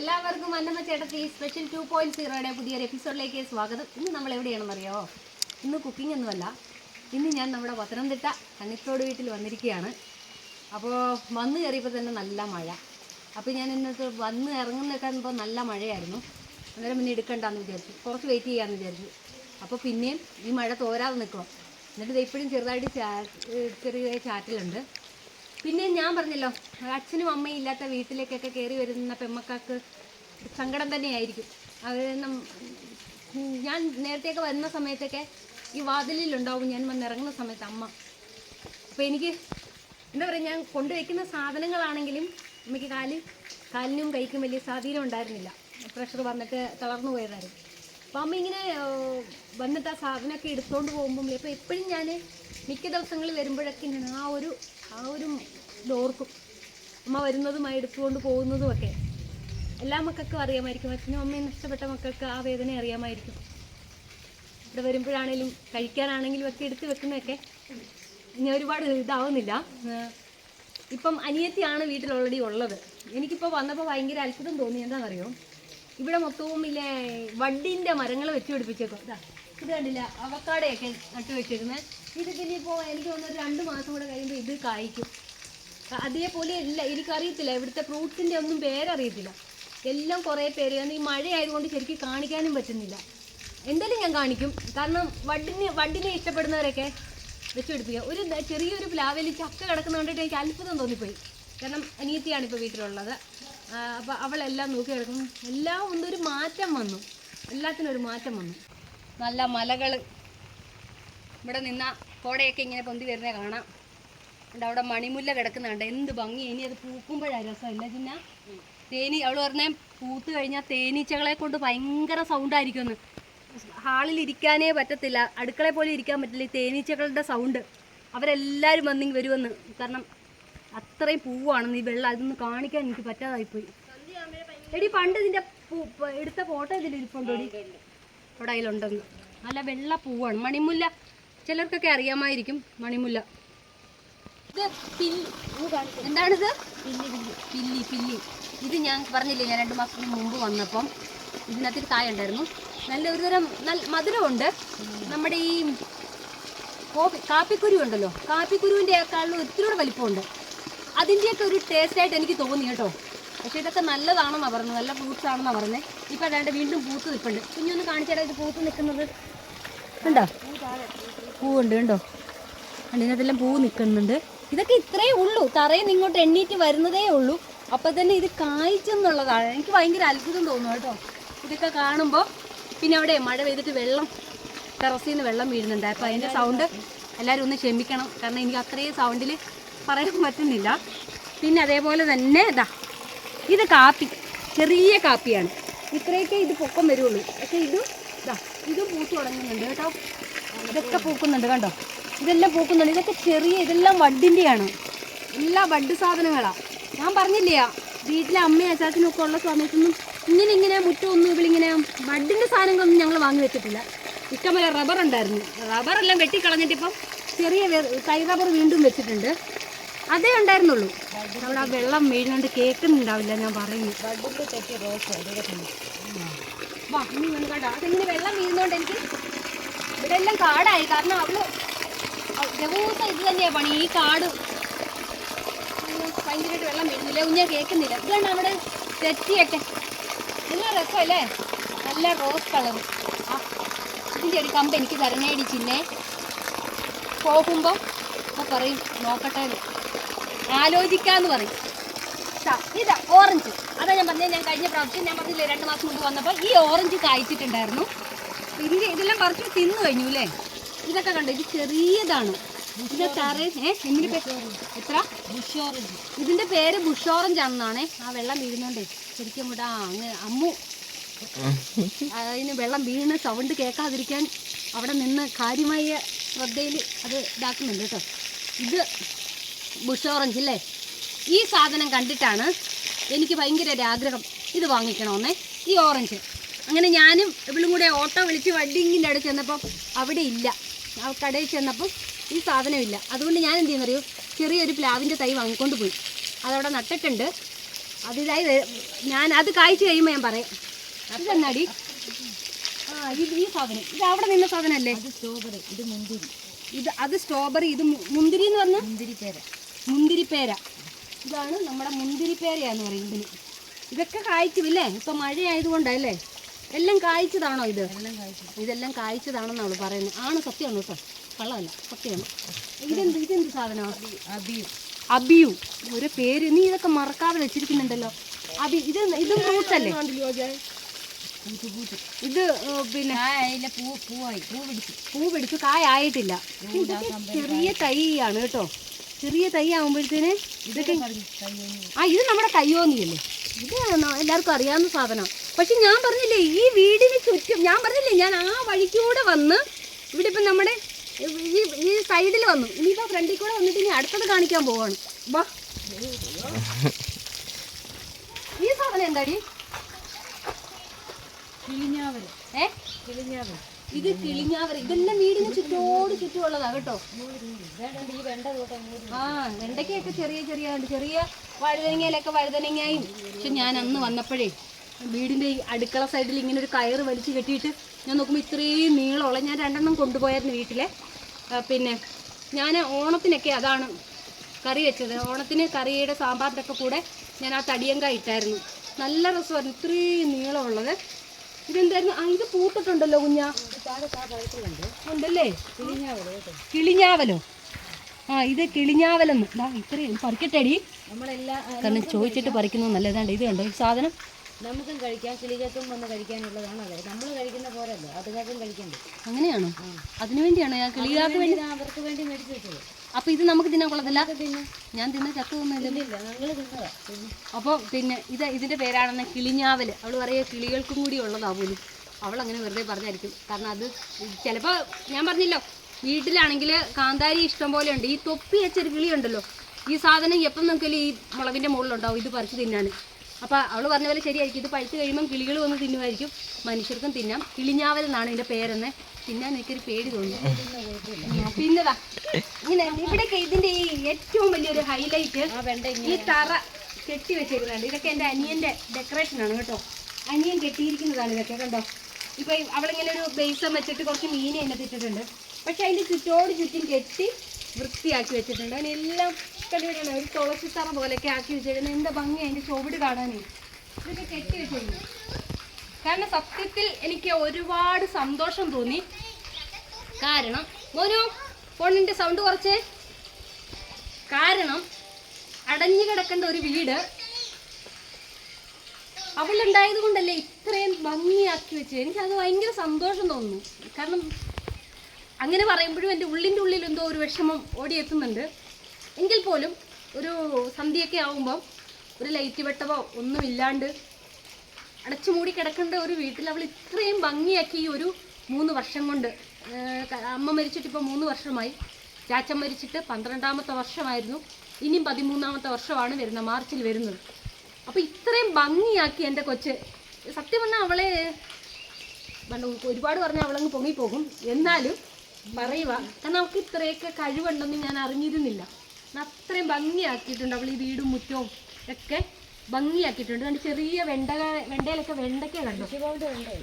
എല്ലാവർക്കും അന്നമ്മ ചേട്ടത്തി special two point സീറോയുടെ പുതിയൊരു എപ്പിസോഡിലേക്ക് സ്വാഗതം. ഇന്ന് നമ്മൾ എവിടെയാണെന്ന് അറിയാമോ ഇന്ന് കുക്കിംഗ് ഒന്നുമല്ല. ഇന്ന് ഞാൻ നമ്മുടെ പത്തനംതിട്ട കണ്ണിത്തോട് വീട്ടിൽ വന്നിരിക്കുകയാണ്. അപ്പോൾ വന്ന് കയറിയപ്പോൾ തന്നെ നല്ല മഴ. അപ്പോൾ ഞാൻ ഇന്നത്തെ വന്ന് ഇറങ്ങുന്നേക്കാകുമ്പോൾ നല്ല മഴയായിരുന്നു. അന്നേരം പിന്നെ എടുക്കണ്ടെന്ന് വിചാരിച്ചു. കുറച്ച് വെയിറ്റ് ചെയ്യാമെന്ന് വിചാരിച്ചു. അപ്പോൾ പിന്നെയും ഈ മഴ തോരാതെ നിൽക്കണം. എന്നിട്ട് ഇപ്പോഴും ചെറുതായിട്ട് ചാ ചെറിയ ചാറ്റലുണ്ട്. പിന്നെ ഞാൻ പറഞ്ഞല്ലോ അച്ഛനും അമ്മയും ഇല്ലാത്ത വീട്ടിലേക്കൊക്കെ കയറി വരുന്ന പെമ്മക്കാർക്ക് സങ്കടം തന്നെയായിരിക്കും. അവർ ഞാൻ നേരത്തെയൊക്കെ വരുന്ന സമയത്തൊക്കെ ഈ വാതിലിലുണ്ടാവും ഞാൻ വന്നിറങ്ങുന്ന സമയത്ത് അമ്മ. അപ്പോൾ എനിക്ക് എന്താ പറയുക ഞാൻ കൊണ്ടുവയ്ക്കുന്ന സാധനങ്ങളാണെങ്കിലും അമ്മയ്ക്ക് കാൽ കാലിനും കൈക്കും വലിയ സ്വാധീനം ഉണ്ടായിരുന്നില്ല. പ്രഷർ വന്നിട്ട് തളർന്നു പോയതായിരുന്നു. അപ്പോൾ അമ്മ ഇങ്ങനെ വന്നിട്ട് ആ സാധനമൊക്കെ എടുത്തുകൊണ്ട് പോകുമ്പോൾ ഇപ്പോൾ എപ്പോഴും ഞാൻ മിക്ക ദിവസങ്ങളിൽ വരുമ്പോഴൊക്കെ ആ ഒരു ആ ഒരു ഡോർക്കും അമ്മ വരുന്നതുമായി എടുത്തുകൊണ്ട് പോകുന്നതും ഒക്കെ. എല്ലാ മക്കൾക്കും അറിയാമായിരിക്കും. അച്ഛനും അമ്മയും നഷ്ടപ്പെട്ട മക്കൾക്ക് ആ വേദന അറിയാമായിരിക്കും. ഇവിടെ വരുമ്പോഴാണേലും കഴിക്കാനാണെങ്കിലും ഒക്കെ എടുത്ത് വെക്കുന്നതൊക്കെ ഇനി ഒരുപാട് ഇതാവുന്നില്ല. ഇപ്പം അനിയത്തിയാണ് വീട്ടിൽ ഓൾറെഡി ഉള്ളത്. എനിക്കിപ്പോൾ വന്നപ്പോൾ ഭയങ്കര അത്ഭുതം തോന്നി. എന്താണെന്നറിയോ ഇവിടെ മൊത്തവും ഇല്ലേ വഡിന്റെ മരങ്ങൾ വെച്ച് പിടിപ്പിച്ചേക്കും. ഇതാ ഇത് കണ്ടില്ല അവക്കാടയൊക്കെ നട്ടു വെച്ചേക്കുന്നത് ഇത് പിന്നെ ഇപ്പോൾ എനിക്ക് തോന്നുന്നു രണ്ട് മാസം കൂടെ കഴിയുമ്പോൾ ഇത് കായ്ക്കും. അതേപോലെ ഇല്ല എനിക്കറിയത്തില്ല ഇവിടുത്തെ ഫ്രൂട്ട്സിന്റെ ഒന്നും പേരറിയത്തില്ല. എല്ലാം കുറേ പേര് കാരണം ഈ മഴ ആയതുകൊണ്ട് ശരിക്കും കാണിക്കാനും പറ്റുന്നില്ല. എന്തായാലും ഞാൻ കാണിക്കും. കാരണം വണ്ടിനെ വഡിനെ ഇഷ്ടപ്പെടുന്നവരൊക്കെ വെച്ചുപിടിപ്പിക്കുക ഒരു ചെറിയൊരു പ്ലാവിൽ ചക്ക കിടക്കുന്ന കണ്ടിട്ട് എനിക്ക് അത്ഭുതം തോന്നിപ്പോയി. കാരണം അനിയത്തിയാണ് ഇപ്പോൾ വീട്ടിലുള്ളത്. അപ്പോൾ അവളെല്ലാം നോക്കി കിടക്കും എല്ലാം ഒന്നൊരു മാറ്റം വന്നു. എല്ലാത്തിനും ഒരു മാറ്റം വന്നു. നല്ല മലകൾ ഇവിടെ നിന്ന കോടയൊക്കെ ഇങ്ങനെ പൊന്തി വരുന്നത് കാണാം. ഉണ്ട് അവിടെ മണിമുല്ല കിടക്കുന്നുണ്ട്. എന്ത് ഭംഗി. ഇനി അത് പൂക്കുമ്പോഴാണ് രസമില്ല ചിന്ന തേനി അവൾ പറഞ്ഞേ പൂത്ത് കഴിഞ്ഞാൽ തേനീച്ചകളെ കൊണ്ട് ഭയങ്കര സൗണ്ടായിരിക്കുമെന്ന് ഹാളിൽ ഇരിക്കാനേ പറ്റത്തില്ല. അടുക്കളയിൽ പോലും ഇരിക്കാൻ പറ്റില്ല ഈ തേനീച്ചകളുടെ സൗണ്ട് അവരെല്ലാവരും വന്നിങ്ങ് വരുമെന്ന്. കാരണം അത്രയും പൂവാണെന്ന് ഈ വെള്ളം അതൊന്നും കാണിക്കാൻ എനിക്ക് പറ്റാതായിപ്പോയി എടി പണ്ട് ഇതിന്റെ പൂ എടുത്ത ഫോട്ടോ ഇതിൽ ഇരിപ്പുണ്ടോ അവിടെ അതിലുണ്ടെന്ന്. നല്ല വെള്ള പൂവാണ്. മണിമുല്ല ചിലർക്കൊക്കെ അറിയാമായിരിക്കും മണിമുല്ല. ഇത്. എന്താണിത്? പില്ലി പില്ലി. ഇത് ഞാൻ പറഞ്ഞില്ലേ ഞാൻ രണ്ട് മാസത്തിന് മുമ്പ് വന്നപ്പം ഇതിനകത്തൊരു കായ ഉണ്ടായിരുന്നു. നല്ല ഒരു തരം നല്ല മധുരമുണ്ട്. നമ്മുടെ ഈ കോപ്പി കാപ്പിക്കുരു ഉണ്ടല്ലോ. കാപ്പിക്കുരുവിന്റെ കാളിലും ഒത്തിരി കൂടെ വലിപ്പമുണ്ട്. അതിന്റെയൊക്കെ ഒരു ടേസ്റ്റ് ആയിട്ട് എനിക്ക് തോന്നി കേട്ടോ. പക്ഷേ ഇതൊക്കെ നല്ലതാണെന്നാണ് പറഞ്ഞത്. നല്ല ഫ്രൂട്ട്സ് ആണെന്നാണ് പറഞ്ഞത്. ഇപ്പം അതാണ്ട് വീണ്ടും പൂത്ത് നിൽപ്പുണ്ട്. കുഞ്ഞൊന്ന് കാണിച്ചാൽ ഇത് പൂത്ത് നിൽക്കുന്നത്. കണ്ടോ? പൂവുണ്ട് കണ്ടോ? അതിനകത്തെല്ലാം പൂ നിൽക്കുന്നുണ്ട്. ഇതൊക്കെ ഇത്രയേ ഉള്ളൂ. തറയിൽ ഇങ്ങോട്ട് എണ്ണീറ്റ് വരുന്നതേ ഉള്ളൂ. അപ്പം തന്നെ ഇത് കായ്ച്ചെന്നുള്ളതാണ് എനിക്ക് ഭയങ്കര അത്ഭുതം തോന്നുന്നു കേട്ടോ. ഇതൊക്കെ കാണുമ്പോൾ പിന്നെ അവിടെ മഴ പെയ്തിട്ട് വെള്ളം ടെറസിൽ നിന്ന് വെള്ളം വീഴുന്നുണ്ട്. അപ്പോൾ അതിന്റെ സൗണ്ട് എല്ലാവരും ഒന്ന് ക്ഷമിക്കണം. കാരണം എനിക്ക് അത്രയും സൗണ്ടിൽ പറയാൻ പറ്റുന്നില്ല. പിന്നെ അതേപോലെ തന്നെ ഇതാ ഇത് കാപ്പി. ചെറിയ കാപ്പിയാണ്. ഇത്രയൊക്കെ ഇത് പൊക്കം വരുള്ളൂ. പക്ഷേ ഇതും ഇതാ പൂത്ത് തുടങ്ങുന്നുണ്ട് കേട്ടോ. ഇതൊക്കെ പൂക്കുന്നുണ്ട് കണ്ടോ? ഇതെല്ലാം പൂക്കുന്നുണ്ട്. ഇതൊക്കെ ചെറിയ ഇതെല്ലാം വഡിന്റെയാണ്. എല്ലാ വഡ് സാധനങ്ങളാണ് ഞാൻ പറഞ്ഞില്ലേ വീട്ടിലെ അമ്മയും അച്ചാച്ചനും ഒക്കെ ഉള്ള സമയത്തൊന്നും ഇങ്ങനെ ഇങ്ങനെ മുറ്റമൊന്നും ഇവളിങ്ങനെ വഡിന്റെ സാധനങ്ങളൊന്നും ഞങ്ങൾ വാങ്ങി വെച്ചിട്ടില്ല. ഇഷ്ടംപോലെ റബ്ബർ ഉണ്ടായിരുന്നു. റബ്ബറെല്ലാം വെട്ടിക്കളഞ്ഞിട്ട് ഇപ്പം ചെറിയ തൈ റബ്ബർ വീണ്ടും വെച്ചിട്ടുണ്ട്. അതേ ഉണ്ടായിരുന്നുള്ളൂ. അവിടെ ആ വെള്ളം വീഴുന്നുണ്ട് കേൾക്കുന്നുണ്ടാവില്ല ഞാൻ പറയുന്നു. വാ ഇനി വന്ന് കേട്ടോ അതിങ്ങനെ വെള്ളം വീഴുന്നോണ്ട് എനിക്ക് ഇവിടെ എല്ലാം കാടായി. കാരണം അവൾ അവ- ദിവസം ഇത് തന്നെയാ പണി ഈ കാട്. ഭയങ്കരമായിട്ട് വെള്ളം വീഴുന്നില്ല. കുഞ്ഞാ കേൾക്കുന്നില്ല. ഇതാണ് അവിടെ തെറ്റിയൊക്കെ? നല്ല രസമല്ലേ? നല്ല റോസ് കളർ ആ ഇതിന്റെ ഒരു കമ്പ് എനിക്ക് തരണേടി ചിന്നെ. പോകുമ്പോൾ അപ്പോൾ പറയും നോക്കട്ടെ എന്ന്. ആലോചിക്കാന്ന് പറയും. ഇതാ ഓറഞ്ച് അതാ ഞാൻ പറഞ്ഞത് ഞാൻ കഴിഞ്ഞ പ്രാവശ്യം ഞാൻ പറഞ്ഞില്ലേ രണ്ട് മാസം മുമ്പ് വന്നപ്പോൾ ഈ ഓറഞ്ച് കായ്ച്ചിട്ടുണ്ടായിരുന്നു. ഇതിന്റെ ഇതെല്ലാം പറിച്ച് തിന്നു കഴിഞ്ഞു അല്ലേ? ഇതൊക്കെ കണ്ടു ഇത് ചെറിയതാണ്. ഇതിന്റെ തറ പേര് എത്ര ബുഷ് ഓറഞ്ച് ഇതിന്റെ പേര് ബുഷ് ഓറഞ്ച് ആണെന്നാണേ. ആ വെള്ളം വീഴുന്നോണ്ടേ ശരിക്കും ഇവിടെ അങ്ങ് അമ്മു. അതിന് വെള്ളം വീണ് സൗണ്ട് കേൾക്കാതിരിക്കാൻ അവിടെ നിന്ന് കാര്യമായ ശ്രദ്ധയിൽ അത് ഇതാക്കുന്നുണ്ട് കേട്ടോ. ഇത് ബുഷ് ഓറഞ്ച് അല്ലേ? ഈ സാധനം കണ്ടിട്ടാണ് എനിക്ക് ഭയങ്കര ഒരു ആഗ്രഹം ഇത് വാങ്ങിക്കണമെന്നേ. ഈ ഓറഞ്ച്. അങ്ങനെ ഞാനും ഇവളും കൂടെ ഓട്ടോ വിളിച്ച് വണ്ടിങ്ങിന്റെ അടുത്ത് ചെന്നപ്പോൾ അവിടെ ഇല്ല. ആ കടയിൽ ചെന്നപ്പോൾ ഈ സാധനമില്ല ഇല്ല. അതുകൊണ്ട് ഞാൻ എന്ത് ചെയ്യുന്നറിയോ? ചെറിയൊരു പ്ലാവിന്റെ തൈ വാങ്ങിക്കൊണ്ട് പോയി. അതവിടെ നട്ടിട്ടുണ്ട്. അതിതായി ഞാൻ അത് കായ്ച്ചു കഴിയുമ്പോൾ ഞാൻ പറയാം. ഇതെന്നാടി ആ ഇത് ഈ സാധനം. ഇത് അവിടെ നിന്ന സാധനമല്ലേ ഇത് സ്ട്രോബെറി ഇത് മുന്തിരി. ഇത് അത് സ്ട്രോബെറി ഇത് മുന്തിരി എന്ന് പറഞ്ഞാൽ മുന്തിരി പേര മുന്തിരിപ്പേര. ഇതാണ് നമ്മുടെ മുന്തിരിപ്പേരയാന്ന് പറയുന്നത് ഇതൊക്കെ കായ്ക്കുമില്ലേ ഇപ്പൊ മഴയായതുകൊണ്ടല്ലേ? എല്ലാം കായ്ച്ചതാണോ ഇത്? ഇതെല്ലാം കായ്ച്ചതാണെന്ന് അവൾ പറയുന്നത്. ആണ് സത്യമാണ് കേട്ടോ. കള്ളമല്ല സത്യമാണ് ഇതെന്ത് ഇതെന്ത് സാധനമാണ് അബിയു അബിയു. ഒരു പേര്. നീ ഇതൊക്കെ മറക്കാതെ വെച്ചിരിക്കുന്നുണ്ടല്ലോ. അബി ഇത് ഇതും ഫ്രൂട്ട്സ് അല്ലേ ഇത് പിന്നെ പൂ പിടിച്ചു. കായ ആയിട്ടില്ല. ചെറിയ തൈയാണ് കേട്ടോ. ചെറിയ തൈ ആകുമ്പോഴത്തേന് ഇതൊക്കെ ആ ഇത് നമ്മുടെ കയ്യോന്നിയല്ലേ? ഇത് എല്ലാവർക്കും അറിയാവുന്ന സാധനം. പക്ഷെ ഞാൻ പറഞ്ഞില്ലേ ഈ വീടിന് ചുറ്റും ഞാൻ പറഞ്ഞില്ലേ ഞാൻ ആ വഴിക്കൂടെ വന്ന് ഇവിടെ ഇപ്പം നമ്മുടെ ഈ ഈ സൈഡിൽ വന്നു. ഇനിയിപ്പോൾ ഫ്രണ്ടിൽ കൂടെ വന്നിട്ട് ഇനി അടുത്തത് കാണിക്കാൻ പോവാണ്. വാ. ഈ സാധനം എന്താടി? കിളിഞ്ഞാവൽ. ഏ? കിളിഞ്ഞാവൽ. ഇത് കിളിഞ്ഞാവര ഇതെല്ലാം വീടിന് ചുറ്റോട് ചുറ്റുമുള്ളതാ കേട്ടോ. ആ വെണ്ടയ്ക്കൊക്കെ ചെറിയ ചെറിയ ചെറിയ വഴുതനങ്ങയിലൊക്കെ വഴുതനങ്ങയും. പക്ഷെ ഞാൻ അന്ന് വന്നപ്പോഴേ വീടിന്റെ ഈ അടുക്കള സൈഡിൽ ഇങ്ങനെ ഒരു കയറ് വലിച്ചു കെട്ടിയിട്ട് ഞാൻ നോക്കുമ്പോൾ ഇത്രയും നീളമുള്ള ഞാൻ രണ്ടെണ്ണം കൊണ്ടുപോയായിരുന്നു വീട്ടിലെ. പിന്നെ ഞാൻ ഓണത്തിനൊക്കെ അതാണ് കറി വെച്ചത്. ഓണത്തിന് കറിയുടെ സാമ്പാറിന്റെ ഒക്കെ കൂടെ ഞാൻ ആ തടിയങ്ക ഇട്ടായിരുന്നു. നല്ല രസമായിരുന്നു. ഇത്രയും നീളമുള്ളത്. ഇതെന്തായിരുന്നു? ആ ഇത് പൂട്ടിട്ടുണ്ടല്ലോ കുഞ്ഞാ. ഉണ്ടല്ലേ? കിളിഞ്ഞാവലോ? ആ ഇത് കിളിഞ്ഞാവലെന്ന് ഇത്രയും പറിക്കട്ടെടി. കാരണം ചോദിച്ചിട്ട് പറിക്കുന്നത് നല്ലതാണ്ട് ഇത് കണ്ടോ? ഈ സാധനം? നമുക്കും കഴിക്കാം. കിളികൾക്കും വന്ന് കഴിക്കാനുള്ളതാണ് അത് നമ്മൾ കഴിക്കുന്ന പോരല്ലോ. അതുങ്ങൾക്കും കഴിക്കണ്ടേ. അങ്ങനെയാണോ? അതിനുവേണ്ടിയാണോ ഞാൻ കിളിയാക്ക് വേണ്ടി അവർക്ക് വേണ്ടി മേടിച്ചു വെച്ചത്. അപ്പൊ ഇത് നമുക്ക് തിന്നാൻ കൊള്ളത്തില്ല. ഞാൻ തിന്ന ചക്ക അപ്പൊ അപ്പോൾ പിന്നെ ഇത് ഇതിന്റെ പേരാണെന്ന് കിളിഞ്ഞാവൽ. അവൾ പറയുക കിളികൾക്കും കൂടി ഉള്ളതാ പോലും. അവൾ അങ്ങനെ വെറുതെ പറഞ്ഞായിരിക്കും. കാരണം അത് ചിലപ്പോ ഞാൻ പറഞ്ഞില്ലോ വീട്ടിലാണെങ്കിൽ കാന്താരി ഇഷ്ടം പോലെ ഉണ്ട്. ഈ തൊപ്പി വെച്ചൊരു കിളി ഉണ്ടല്ലോ ഈ സാധനം എപ്പം നോക്കിയാലും ഈ മുളകിന്റെ മുകളിലുണ്ടാവും? ഇത് പറിച്ചു തിന്നാൻ അപ്പോൾ അവൾ പറഞ്ഞ പോലെ ശരിയായിരിക്കും. ഇത് പഴുത്ത് കഴിയുമ്പം കിളികൾ വന്ന് തിന്നുമായിരിക്കും. മനുഷ്യർക്കും തിന്നാം. കിളിഞ്ഞാവൽ എന്നാണ് ഇതിന്റെ പേരെന്ന്. തിന്നാൻ എനിക്കൊരു പേടി തോന്നി. പിന്നതാ ഇങ്ങനെ ഇവിടെയൊക്കെ ഇതിന്റെ ഈ ഏറ്റവും വലിയൊരു ഹൈലൈറ്റ് ഈ തറ കെട്ടി വെച്ചേക്കുന്നുണ്ട് ഇതൊക്കെ എന്റെ അനിയന്റെ ഡെക്കറേഷനാണ് കേട്ടോ. അനിയൻ കെട്ടിയിരിക്കുന്നതാണ് ഇതൊക്കെ കണ്ടോ? ഇപ്പോൾ അവളിങ്ങനെ ഒരു ബേസം വെച്ചിട്ട് കുറച്ച് മീനെ അതിനകത്തിട്ടിട്ടുണ്ട് പക്ഷെ അതിന്റെ ചുറ്റോട് ചുറ്റും കെട്ടി വൃത്തിയാക്കി വെച്ചിട്ടുണ്ട്. അതിനെല്ലാം കണ്ടുപിടിക്കണം ഒരു തുളസി തറ പോലെയൊക്കെ ആക്കി വെച്ചേക്കുന്നത് എന്താ ഭംഗി അതിന്റെ ചുവട് കാണാനേ. ഇതൊക്കെ കെട്ടി വെച്ചിരുന്നു കാരണം സത്യത്തിൽ എനിക്ക് ഒരുപാട് സന്തോഷം തോന്നി. കാരണം മോനു ഫോണിന്റെ സൗണ്ട് കുറച്ച്. കാരണം അടഞ്ഞു കിടക്കേണ്ട ഒരു വീട് അവളുണ്ടായത് കൊണ്ടല്ലേ ഇത്രയും ഭംഗിയാക്കി വെച്ചത്. എനിക്കത് ഭയങ്കര സന്തോഷം തോന്നുന്നു. കാരണം അങ്ങനെ പറയുമ്പോഴും എന്റെ ഉള്ളിന്റെ ഉള്ളിൽ എന്തോ ഒരു വിഷമം ഓടിയെത്തുന്നുണ്ട്. എങ്കിൽ പോലും ഒരു സന്ധ്യയൊക്കെ ആവുമ്പം ഒരു ലൈറ്റ് വെട്ടവോ ഒന്നുമില്ലാണ്ട് അടച്ചു മൂടി കിടക്കേണ്ട ഒരു വീട്ടിൽ അവൾ ഇത്രയും ഭംഗിയാക്കി ഈ ഒരു മൂന്ന് വർഷം കൊണ്ട് അമ്മ മരിച്ചിട്ട് ഇപ്പോൾ മൂന്ന് വർഷമായി. ചാച്ചൻ മരിച്ചിട്ട് പന്ത്രണ്ടാമത്തെ വർഷമായിരുന്നു. ഇനിയും പതിമൂന്നാമത്തെ വർഷമാണ് വരുന്നത് മാർച്ചിൽ വരുന്നത്. അപ്പോൾ ഇത്രയും ഭംഗിയാക്കി എന്റെ കൊച്ച്. സത്യം പറഞ്ഞാൽ അവളെ ഒരുപാട് പറഞ്ഞാൽ അവളങ്ങ് പൊങ്ങിപ്പോകും. എന്നാലും പറയുക കാരണം അവൾക്ക് ഇത്രയൊക്കെ കഴിവുണ്ടെന്ന് ഞാൻ അറിഞ്ഞിരുന്നില്ല. അത്രയും ഭംഗിയാക്കിയിട്ടുണ്ട് അവൾ ഈ വീടും മുറ്റവും ഒക്കെ ഭംഗിയാക്കിയിട്ടുണ്ട്. കണ്ട് ചെറിയ വെണ്ട വെണ്ടയിലൊക്കെ വെണ്ടയ്ക്ക കണ്ടു?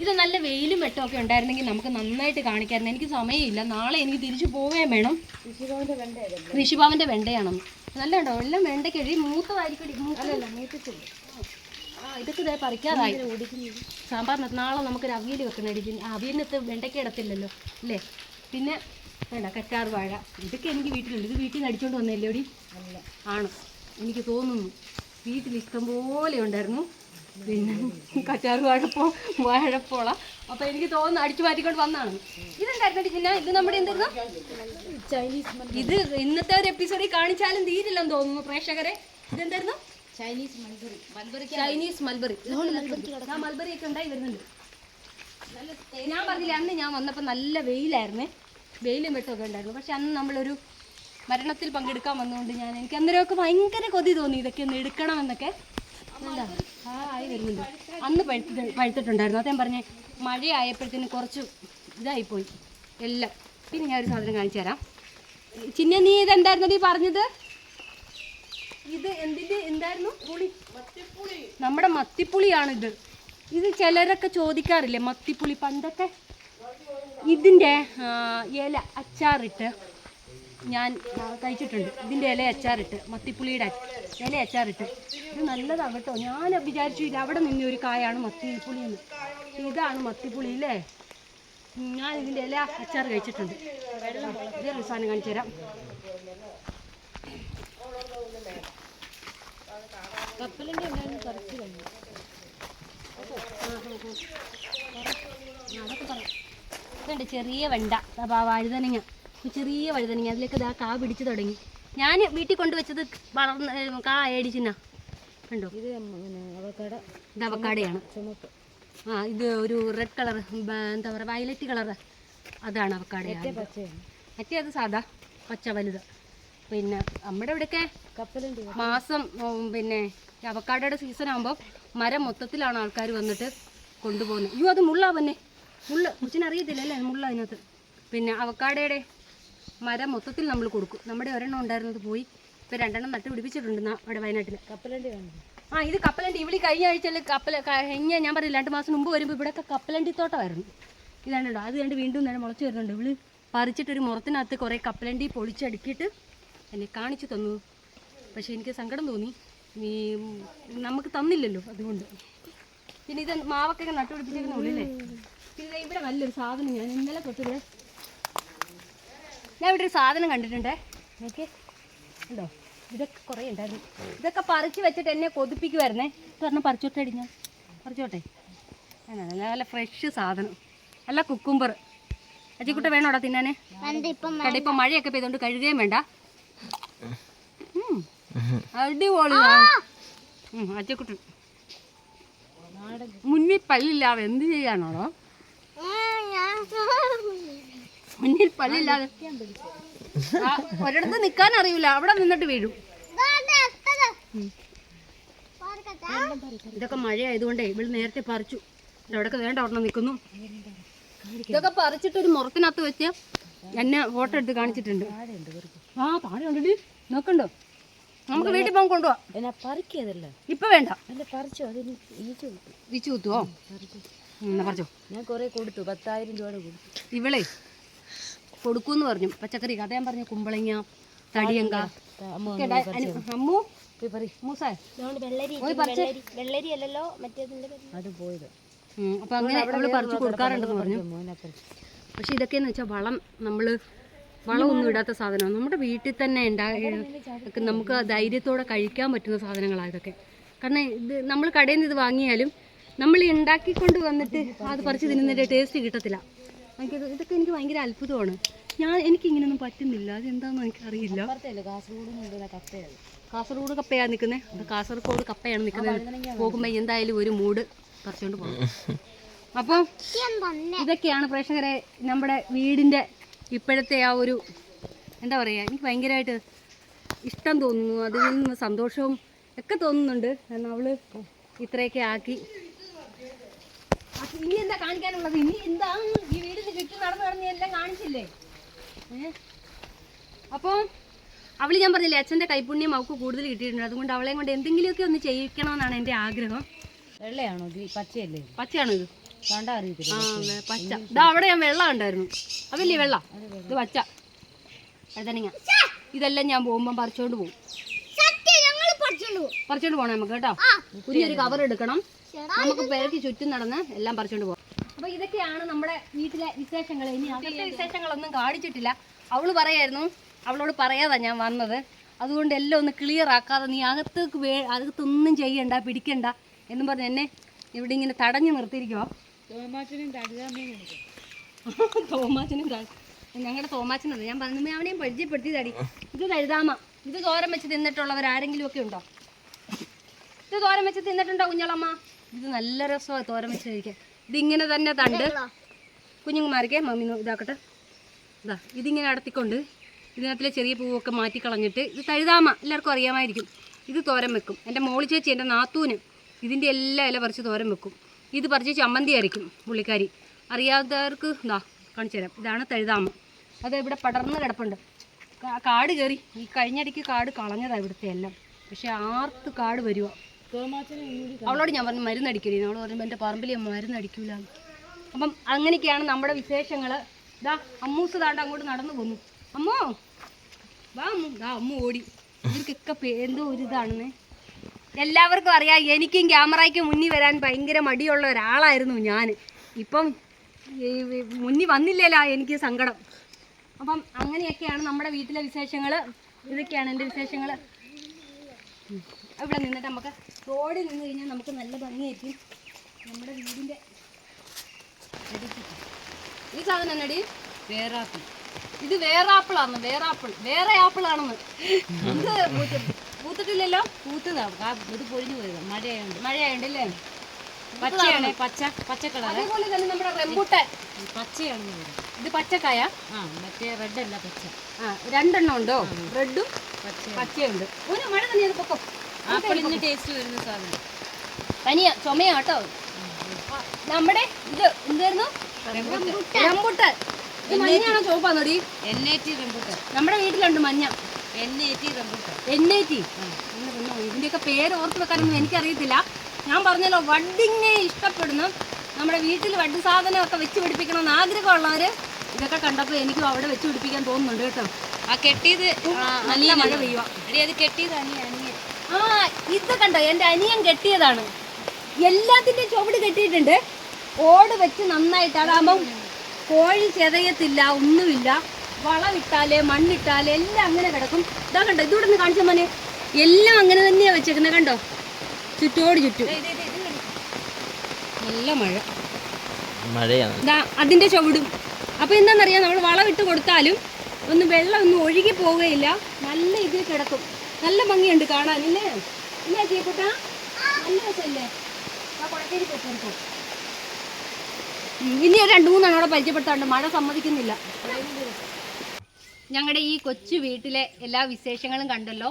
ഇത് നല്ല വെയിലും വെട്ടം ഒക്കെ ഉണ്ടായിരുന്നെങ്കിൽ നമുക്ക് നന്നായിട്ട് കാണിക്കായിരുന്നു എനിക്ക് സമയമില്ല. നാളെ എനിക്ക് തിരിച്ചു പോവുകയും വേണം. ഋഷിഭാവന്റെ വെണ്ട ഏതല്ലേ കൃഷിഭവന്റെ വെണ്ടയാണെന്ന്. നല്ല ഉണ്ടോ? എല്ലാം വെണ്ടയ്ക്കഴി മൂത്തതായിരിക്കും അല്ലല്ല നീട്ടിച്ചില്ല ആ ഇതൊക്കെ ഇതേ പറിക്കാതായി. സാമ്പാറിനകത്ത് സാമ്പാറിന് നാളെ നമുക്കൊരു അവിയൽ ആ അവിയലിനകത്ത് വെണ്ടയ്ക്ക ഇടത്തില്ലല്ലോ അല്ലേ? പിന്നെ വേണ്ട കറ്റാർ വാഴ. ഇതൊക്കെ എനിക്ക് വീട്ടിലുണ്ട്. ഇത് വീട്ടിൽ നിന്ന് അടിച്ചോണ്ട് വന്നല്ലേ അല്ല. ആണ്. എനിക്ക് തോന്നുന്നു വീട്ടിൽ ഇഷ്ടം പോലെ ഉണ്ടായിരുന്നു. പിന്നെ കറ്റാർ വാഴപ്പോ വാഴപ്പോള. അപ്പൊ എനിക്ക് തോന്നുന്നു അടിച്ചു മാറ്റിക്കൊണ്ട് വന്നാണ് ഇതെന്തായിരുന്നു പിന്നെ ഇത് നമ്മുടെ എന്തായിരുന്നു ചൈനീസ് ഇത് ഇന്നത്തെ ഒരു എപ്പിസോഡിൽ കാണിച്ചാലും തീരില്ലെന്ന് തോന്നുന്നു പ്രേക്ഷകരെ. ഇതെന്തായിരുന്നു? Chinese mulberry mulberry Chinese mulberry ആ മൽബറി ഒക്കെ ഉണ്ടായി വരുന്നുണ്ട്. ഞാൻ പറഞ്ഞില്ല അന്ന് ഞാൻ വന്നപ്പോൾ നല്ല വെയിലായിരുന്നേ. വെയിലും വെട്ടമൊക്കെ ഉണ്ടായിരുന്നു. പക്ഷെ അന്ന് നമ്മളൊരു മരണത്തിൽ പങ്കെടുക്കാൻ വന്നുകൊണ്ട് ഞാൻ എനിക്ക് അന്നേരമൊക്കെ ഭയങ്കര കൊതി തോന്നി. ഇതൊക്കെ ഒന്ന് എടുക്കണമെന്നൊക്കെ എന്താ? ആ ആയി വരുന്നുണ്ട്. അന്ന് പഴുത്ത് പഴുത്തിട്ടുണ്ടായിരുന്നു. അതേ പറഞ്ഞേ മഴയായപ്പോഴത്തേന് കുറച്ച് ഇതായിപ്പോയി. എല്ലാം. പിന്നെ ഞാൻ ഒരു സാധനം കാണിച്ചു തരാം. ചിന്ന നീ ഇതെന്തായിരുന്നു നീ പറഞ്ഞത്? ഇത് എന്തിന്റെ എന്തായിരുന്നു? പുളി. നമ്മുടെ മത്തിപ്പുളിയാണിത്. ഇത് ചിലരൊക്കെ ചോദിക്കാറില്ലേ മത്തിപ്പുളി പണ്ടൊക്കെ ഇതിന്റെ ഇല അച്ചാറിട്ട് ഞാൻ കഴിച്ചിട്ടുണ്ട്. ഇതിന്റെ ഇല അച്ചാറിട്ട് മത്തിപ്പുളിയുടെ ഇല അച്ചാറിട്ട്. ഇത് നല്ലതാണ് കേട്ടോ ഞാൻ വിചാരിച്ചു ഇത് അവിടെ നിന്ന് ഒരു കായാണ് മത്തിപ്പുളി എന്ന് ഇതാണ് മത്തിപ്പുളി അല്ലേ ഞാൻ ഇതിന്റെ ഇല അച്ചാർ കഴിച്ചിട്ടുണ്ട്. ഇതൊരു സാധനം കാണിച്ചു തരാം. കപ്പലിന്റെ ഉണ്ടായിരുന്നു കുറച്ച് കഴിഞ്ഞു. അതൊക്കെ പറയാം ഇതുണ്ട് ചെറിയ വെണ്ട. അപ്പൊ ആ വഴുതനങ്ങ. ചെറിയ വഴുതനങ്ങ. അതിലേക്ക് ഇതാ കാ പിടിച്ചു തുടങ്ങി. ഞാൻ വീട്ടിൽ കൊണ്ടുവച്ചത് വളർന്ന് കാ ഏടിച്ചിനാ. കണ്ടോ? ഇത് അവക്കാടയാണ്. ആ ഇത് ഒരു റെഡ് കളർ എന്താ പറയുക വയലറ്റ് കളർ. അതാണ് അവക്കാട മറ്റേ അത് സാധാ പച്ച വലുത്. പിന്നെ നമ്മുടെ ഇവിടെയൊക്കെ മാസം പിന്നെ അവക്കാടയുടെ സീസൺ ആകുമ്പോൾ മരം മൊത്തത്തിലാണ് ആൾക്കാർ വന്നിട്ട് കൊണ്ടുപോകുന്നത് അയ്യോ അത് മുള്ളാ തന്നെ മുള്ള കൊച്ചിന് അറിയത്തില്ല അല്ലേ മുള്ള അതിനകത്ത്. പിന്നെ അവക്കാടയുടെ മരം മൊത്തത്തിൽ നമ്മൾ കൊടുക്കും. നമ്മുടെ ഒരെണ്ണം ഉണ്ടായിരുന്നത് പോയി. ഇപ്പോൾ രണ്ടെണ്ണം നട്ട് പിടിപ്പിച്ചിട്ടുണ്ട് നാ- അവിടെ വയനാട്ടിൽ കപ്പലണ്ടി വേണം. ആ ഇത് കപ്പലണ്ടി. ഇവിടെ കഴിഞ്ഞ ആഴ്ചയിൽ കപ്പല കഴിഞ്ഞ ഞാൻ പറയില്ല രണ്ട് മാസം മുമ്പ് വരുമ്പോൾ ഇവിടെയൊക്കെ കപ്പലണ്ടി തോട്ടമായിരുന്നു ഇതാണ്ടോ അത് കണ്ട് വീണ്ടും നേരെ മുളച്ച് വരുന്നുണ്ട്. ഇവൾ പറിച്ചിട്ട് ഒരു മുറത്തിനകത്ത് കുറേ കപ്പലണ്ടി പൊളിച്ചടുക്കിയിട്ട് എന്നെ കാണിച്ചു തന്നു. പക്ഷേ എനിക്ക് സങ്കടം തോന്നി. ഈ നമുക്ക് തന്നില്ലല്ലോ അതുകൊണ്ട്. പിന്നെ ഇത് മാവൊക്കെ നട്ടുപിടിപ്പിച്ചേക്കുന്ന ഉള്ളിലേ. ഇവിടെ നല്ലൊരു സാധനം ഞാൻ ഇന്നലെ തൊട്ടത് ഞാൻ ഇവിടെ ഒരു സാധനം കണ്ടിട്ടുണ്ടേ. ഓക്കെ ഉണ്ടോ? ഇതൊക്കെ കുറേ ഉണ്ടായിരുന്നു. ഇതൊക്കെ പറിച്ച് വെച്ചിട്ട് എന്നെ കൊതിപ്പിക്കുമായിരുന്നേ ഇത് പറഞ്ഞാൽ പറിച്ചോട്ടെ ഞാൻ. പറിച്ചോട്ടെ. നല്ല നല്ല ഫ്രഷ് സാധനം. നല്ല കുക്കുംബർ. അജിക്കുട്ട വേണോടാ തിന്നാനേ? ഇപ്പം മഴയൊക്കെ പെയ്തുകൊണ്ട് കഴുകുകയും വേണ്ട. അടിപൊളി അജക്കുട്ടൻ. മുന്നിൽ പല്ലില്ലാതെ എന്ത് ചെയ്യാനാണോ? മുന്നിൽ പള്ളിയില്ലാതെ ഒരിടത്ത് നിക്കാൻ അറിയില്ല അവിടെ നിന്നിട്ട് വീഴും. ഇതൊക്കെ മഴയായതുകൊണ്ടേ ഇവിടെ നേരത്തെ പറിച്ചു. അവിടെയൊക്കെ വേണ്ട ഒരെണ്ണം നിൽക്കുന്നു. ഇതൊക്കെ പറിച്ചിട്ട് ഒരു മുറത്തിനകത്ത് വെച്ച് എന്നെ ഫോട്ടോ എടുത്ത് കാണിച്ചിട്ടുണ്ട്. ആ താഴെ ഉണ്ടടി. നോക്കണ്ടോ? നമുക്ക് വീട്ടിൽ പോകാൻ കൊണ്ടുപോവാ. പറിക്കതല്ലേ ഇപ്പൊ വേണ്ട. പറിച്ചു ഈച്ച കുത്തുവോ പറിച്ചോ ഞാൻ കുറേ കൊടുത്തു പത്തായിരം രൂപയുടെ കൊടുത്തു. ഇവളെ കൊടുക്കൂന്ന് പറഞ്ഞു. പച്ചക്കറി കഥ ഞാൻ പറഞ്ഞു കുമ്പളങ്ങ തടിയങ്ക. അമ്മ വെള്ളരി അല്ലല്ലോ മറ്റേതിന്റെ അത് പോയത്. അപ്പൊ അങ്ങനെ അവൾ പറിച്ചു കൊടുക്കാറുണ്ടെന്ന് പറഞ്ഞു. പക്ഷെ ഇതൊക്കെയെന്ന് വെച്ചാൽ വളം നമ്മൾ വളമൊന്നും ഇടാത്ത സാധനമാണ്. നമ്മുടെ വീട്ടിൽ തന്നെ ഉണ്ടാക്കി നമുക്ക് ധൈര്യത്തോടെ കഴിക്കാൻ പറ്റുന്ന സാധനങ്ങളാണ് ഇതൊക്കെ. കാരണം ഇത് നമ്മൾ കടയിൽ നിന്ന് ഇത് വാങ്ങിയാലും നമ്മൾ ഉണ്ടാക്കിക്കൊണ്ട് വന്നിട്ട് അത് പറിച്ച് തിന്നുന്നതിന്റെ ടേസ്റ്റ് കിട്ടത്തില്ല. എനിക്ക് ഇതൊക്കെ എനിക്ക് ഭയങ്കര അത്ഭുതമാണ്. ഞാൻ എനിക്ക് ഇങ്ങനെയൊന്നും പറ്റുന്നില്ല. അതെന്താണെന്ന് എനിക്കറിയില്ല. അറിയില്ല കാസർഗോഡ് കപ്പയാണ്. നിൽക്കുന്നത് അപ്പം കാസർഗോഡ് കപ്പയാണ് നിൽക്കുന്നത് പോകുമ്പോൾ എന്തായാലും ഒരു മൂഡ് പറിച്ചുകൊണ്ട് പോകും അപ്പോൾ ഇതൊക്കെയാണ് പ്രേക്ഷകരെ നമ്മുടെ വീടിന്റെ ഇപ്പോഴത്തെ ആ ഒരു എന്താ പറയുക എനിക്ക് ഭയങ്കരമായിട്ട് ഇഷ്ടം തോന്നുന്നു. അതിൽ നിന്ന് സന്തോഷവും ഒക്കെ തോന്നുന്നുണ്ട്. കാരണം അവൾ ഇത്രയൊക്കെ ആക്കി അപ്പൊ ഇനി എന്താ കാണിക്കാനുള്ളത്? ഇനി എന്താ ഈ വീടിന് ചുറ്റും നടന്നു നടന്ന് എല്ലാം കാണിച്ചില്ലേ? അപ്പോ അപ്പോൾ അവൾ ഞാൻ പറഞ്ഞില്ലേ അച്ഛന്റെ കൈപുണ്യം അവൾക്ക് കൂടുതൽ കിട്ടിയിട്ടുണ്ട്. അതുകൊണ്ട് അവളെയും കൊണ്ട് എന്തെങ്കിലുമൊക്കെ ഒന്ന് ചെയ്യിക്കണമെന്നാണ് എന്റെ ആഗ്രഹം. വെള്ളയാണോ ഇത്? പച്ചയല്ലേ? പച്ചയാണോ ഇത്? കണ്ടാ അറിയത്തില്ല പച്ച. ഇതാ അവിടെ ഞാൻ വെള്ളം ഉണ്ടായിരുന്നു. അതല്ലേ വെള്ള? ഇത് പച്ച. വഴുതനങ്ങ ഇതെല്ലാം ഞാൻ പോകുമ്പോൾ പറിച്ചോണ്ട് പോകും. പറിച്ചോണ്ട് പോകണം നമുക്ക് കേട്ടോ. പുതിയൊരു കവർ എടുക്കണം. നമുക്ക് പെരക്ക് ചുറ്റും നടന്ന് എല്ലാം പറിച്ചോണ്ട് പോകാം അപ്പൊ ഇതൊക്കെയാണ് നമ്മുടെ വീട്ടിലെ വിശേഷങ്ങൾ. ഇനി അകത്തെ വിശേഷങ്ങളൊന്നും കാണിച്ചിട്ടില്ല. അവൾ പറയായിരുന്നു. അവളോട് പറയാതാ ഞാൻ വന്നത്. അതുകൊണ്ട് എല്ലാം ഒന്ന് ക്ലിയർ ആക്കാതെ നീ അകത്തേക്ക് വേ അകത്തൊന്നും ചെയ്യണ്ട പിടിക്കണ്ട എന്നും പറഞ്ഞ് എന്നെ ഇവിടെ ഇങ്ങനെ തടഞ്ഞു നിർത്തിയിരിക്കുമോ തോമാച്ചനും ഞങ്ങളുടെ തോമാച്ചനുണ്ട് ഞാൻ പറഞ്ഞു അവനെയും പരിചയപ്പെടുത്തി തടി ഇത് കഴുതാമ ഇത് തോരം വെച്ച് തിന്നിട്ടുള്ളവർ ആരെങ്കിലും ഒക്കെ ഉണ്ടോ? ഇത് തോരം വെച്ച് തിന്നിട്ടുണ്ടോ കുഞ്ഞളമ്മ? ഇത് നല്ല രസമാണ് തോരൻ വെച്ച് കഴിക്കാൻ. ഇതിങ്ങനെ തന്നെ തണ്ട് കുഞ്ഞുങ്ങന്മാർക്ക് മമ്മി ഇതാക്കട്ടെ. ഇതാ ഇതിങ്ങനെ അടത്തിക്കൊണ്ട് ഇതിനകത്തിലെ ചെറിയ പൂവൊക്കെ മാറ്റി കളഞ്ഞിട്ട് ഇത് തഴുതാമ. എല്ലാവർക്കും അറിയാമായിരിക്കും. ഇത് തോരൻ വെക്കും. എന്റെ മോളി ചേച്ചി എന്റെ നാത്തൂന് ഇതിന്റെ എല്ലാ ഇല പറിച്ച് തോരൻ വെക്കും. ഇത് പറിച്ച് ചമ്മന്തി അരയ്ക്കും പുള്ളിക്കാരി. അറിയാത്തവർക്ക് ഇതാ കാണിച്ചു തരാം. ഇതാണ് തഴുതാമ. അത് ഇവിടെ പടർന്ന് കിടപ്പുണ്ട്. കാട് കയറി. ഈ കഴിഞ്ഞിടയ്ക്ക് കാട് കളഞ്ഞതാണ് ഇവിടുത്തെ എല്ലാം. പക്ഷേ ആർത്ത് കാട് ഒന്നുകൂടി അവളോട് ഞാൻ പറഞ്ഞു മരുന്നടിക്കടി. അവൾ പറയുമ്പോൾ എന്റെ പറമ്പിൽ മരുന്നടിക്കൂല. അപ്പം അങ്ങനെയൊക്കെയാണ് നമ്മുടെ വിശേഷങ്ങൾ ഇതാ അമ്മൂസ് താണ്ട് അങ്ങോട്ട് നടന്നു പോന്നു. അമ്മോ വാ അമ്മു. ദാ അമ്മു ഓടി. ഇവർക്കൊക്കെ എന്തോ ഒരു ഇതാണെന്ന്. എല്ലാവർക്കും അറിയാം എനിക്കും ക്യാമറയ്ക്ക് മുന്നിൽ വരാൻ ഭയങ്കര മടിയുള്ള ഒരാളായിരുന്നു ഞാൻ ഇപ്പം മുന്നിൽ വന്നില്ലല്ലോ എനിക്ക് സങ്കടം. അപ്പം അങ്ങനെയൊക്കെയാണ് നമ്മുടെ വീട്ടിലെ വിശേഷങ്ങൾ ഇതൊക്കെയാണ് എന്റെ വിശേഷങ്ങൾ ഇവിടെ നിന്നിട്ട് നമുക്ക് റോഡിൽ നിന്ന് കഴിഞ്ഞാൽ നമുക്ക് നല്ല ഭംഗിയായിരിക്കും. നമ്മുടെ വീടിന്റെ ഈ സാധനം എന്നടി? വേറാപ്പിൾ. ഇത് വേറാപ്പിളാണ് വേറാപ്പിൾ. വേറെ ആപ്പിളാണെന്ന്. ഇത് പൂത്ത- പൂത്തിട്ടില്ലല്ലോ? പൂത്തതാ. ആ ഇത് പൊഴിഞ്ഞു മഴയായുണ്ട് മഴയായുണ്ട് അല്ലേ പച്ചയാണ് പച്ച പച്ച കളർ അതേപോലെ തന്നെ നമ്മുടെ റെമ്പൂട്ടാൻ പച്ചയാണ് ഇത് പച്ചക്കായ? ആ മറ്റേ റെഡ് അല്ല പച്ച. ആ രണ്ടെണ്ണം ഉണ്ടോ? റെഡും പച്ച പച്ചയുണ്ട്. ഒരു മഴ തന്നെ അത് പൊക്കം. ആപ്പിളിന് ടേസ്റ്റ് വരുന്ന സാധനം. പനിയ ചുമയാ കേട്ടോ നമ്മുടെ ഇത് എന്തായിരുന്നു? റംബുട്ടാൻ. മഞ്ഞാണോ ചോപ്പാന്നോടി എൻ ഐ ടി. റംബൂട്ടാൻ. നമ്മുടെ വീട്ടിലുണ്ട് മഞ്ഞ. N I T rambutan. N I T? ഇതിന്റെയൊക്കെ പേര് ഓർത്ത് വെക്കാനൊന്നും എനിക്കറിയത്തില്ല. ഞാൻ പറഞ്ഞല്ലോ വഡിങ്ങിനെ ഇഷ്ടപ്പെടുന്നു നമ്മുടെ വീട്ടിൽ വഡ് സാധനമൊക്കെ വെച്ച് പിടിപ്പിക്കണമെന്ന് ആഗ്രഹമുള്ളവർ ഇതൊക്കെ കണ്ടപ്പോൾ എനിക്കും അവിടെ വെച്ച് പിടിപ്പിക്കാൻ തോന്നുന്നുണ്ട് കേട്ടോ. ആ കെട്ടിയത് നല്ല മഴ പെയ്യുക അത് കെട്ടിയത് അനിയ അനിയൻ ആ ഇത് കണ്ടോ? എന്റെ അനിയൻ കെട്ടിയതാണ്. എല്ലാത്തിന്റെ ചുവട് കെട്ടിയിട്ടുണ്ട്. ഓട് വെച്ച് നന്നായിട്ട് അതാകുമ്പം കോഴി ചെതയത്തില്ല ഒന്നുമില്ല. വളമിട്ടാൽ മണ്ണിട്ടാൽ എല്ലാം അങ്ങനെ കിടക്കും. ഇതാ കണ്ടോ? ഇതൂടെ ഒന്ന് കാണിച്ച മോനെ? എല്ലാം അങ്ങനെ തന്നെയാണ് വെച്ചേക്കുന്നത് കണ്ടോ? ചുറ്റോട് ചുറ്റും. നല്ല മഴ. മഴയാണ്. അതിന്റെ ചുവടും. അപ്പോൾ എന്താണെന്നറിയാം? നമ്മൾ വളമിട്ട് കൊടുത്താലും ഒന്നും വെള്ളം ഒന്നും ഒഴുകി പോവുകയില്ല. നല്ല ഇതിൽ കിടക്കും. നല്ല ഭംഗിയുണ്ട് കാണാൻ. ഇല്ലേ? ഇല്ലേ ചീക്കുട്ട? നല്ല രസമല്ലേ? ആ കുഴക്കേരി പോയിട്ടോ ഇനി ഒരു രണ്ട് മൂന്നെണ്ണം അവിടെ പരിചയപ്പെടുത്താണ്ട് മഴ സമ്മതിക്കുന്നില്ല. ഞങ്ങളുടെ ഈ കൊച്ചു വീട്ടിലെ എല്ലാ വിശേഷങ്ങളും കണ്ടല്ലോ.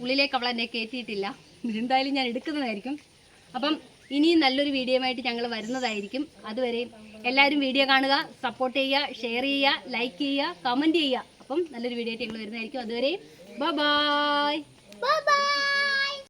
ഉള്ളിലേക്ക് അവൾ എന്നെ കയറ്റിയിട്ടില്ല. എന്തായാലും ഞാൻ എടുക്കുന്നതായിരിക്കും. അപ്പം ഇനിയും നല്ലൊരു വീഡിയോയുമായിട്ട് ഞങ്ങൾ വരുന്നതായിരിക്കും. അതുവരെയും എല്ലാവരും വീഡിയോ കാണുക സപ്പോർട്ട് ചെയ്യുക ഷെയർ ചെയ്യുക ലൈക്ക് ചെയ്യുക കമന്റ് ചെയ്യുക. അപ്പം നല്ലൊരു വീഡിയോ ആയിട്ട് ഞങ്ങൾ വരുന്നതായിരിക്കും. അതുവരെയും ബൈ ബൈ